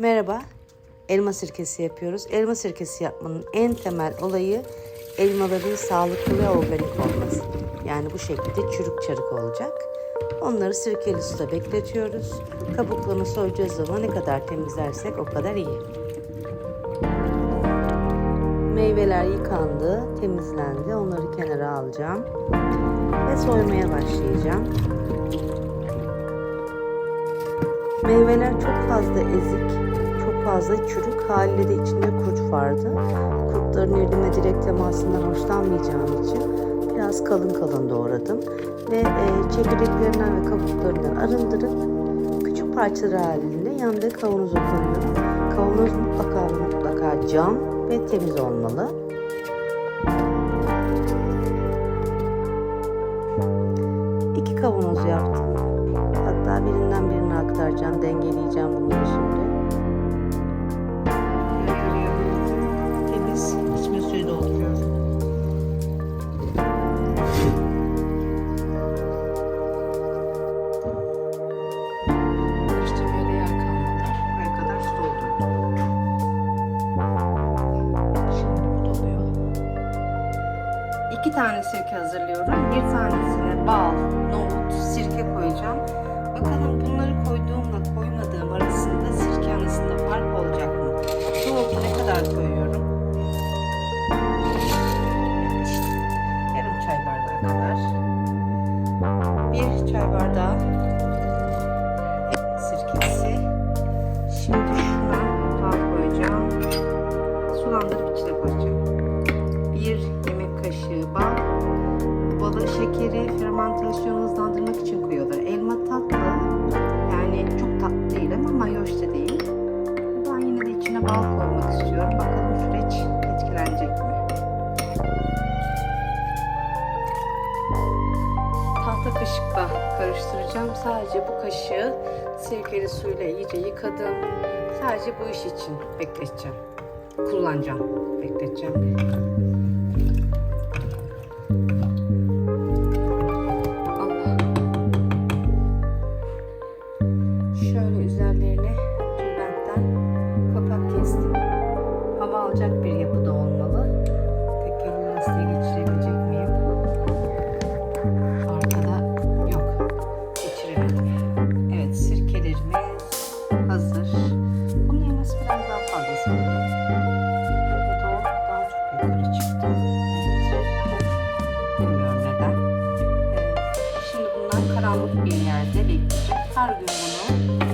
Merhaba, elma sirkesi yapıyoruz. Elma sirkesi yapmanın en temel olayı elmaların sağlıklı ve organik olması. Yani bu şekilde çürük çarık olacak. Onları sirkeli suda bekletiyoruz. Kabuklarını soyacağız zaman ne kadar temizlersek o kadar iyi. Meyveler yıkandı, temizlendi. Onları kenara alacağım ve soymaya başlayacağım. Meyveler çok fazla ezik, fazla çürük. Haliyle de içinde kurt vardı. Kurtların elime direkt temasından hoşlanmayacağım için biraz kalın kalın doğradım. Ve e, çekirdeklerinden ve kabuklarından arındırıp küçük parçalar halinde yanında kavanoza koyuyorum. Kavanoz mutlaka mutlaka cam ve temiz olmalı. İki kavanoz yaptım. Hatta birinden birine aktaracağım, dengeleyeceğim bunları şimdi. İki tane sirke hazırlıyorum. Bir tanesine bal, nohut, sirke koyacağım. Bakalım bunları koyduğumla bal. Balı şekeri fermentasyonu hızlandırmak için koyuyorlar. Elma tatlı. Yani çok tatlı değil ama mayoş da değil. Ben yine de içine bal koymak istiyorum. Bakalım süreç etkilenecek mi? Tahta kaşıkla karıştıracağım. Sadece bu kaşığı sirkeli suyla iyice yıkadım. Sadece bu iş için bekleteceğim. Kullanacağım. Bekleteceğim. Karanlık bir yerde bekleyecek. Her gün bunu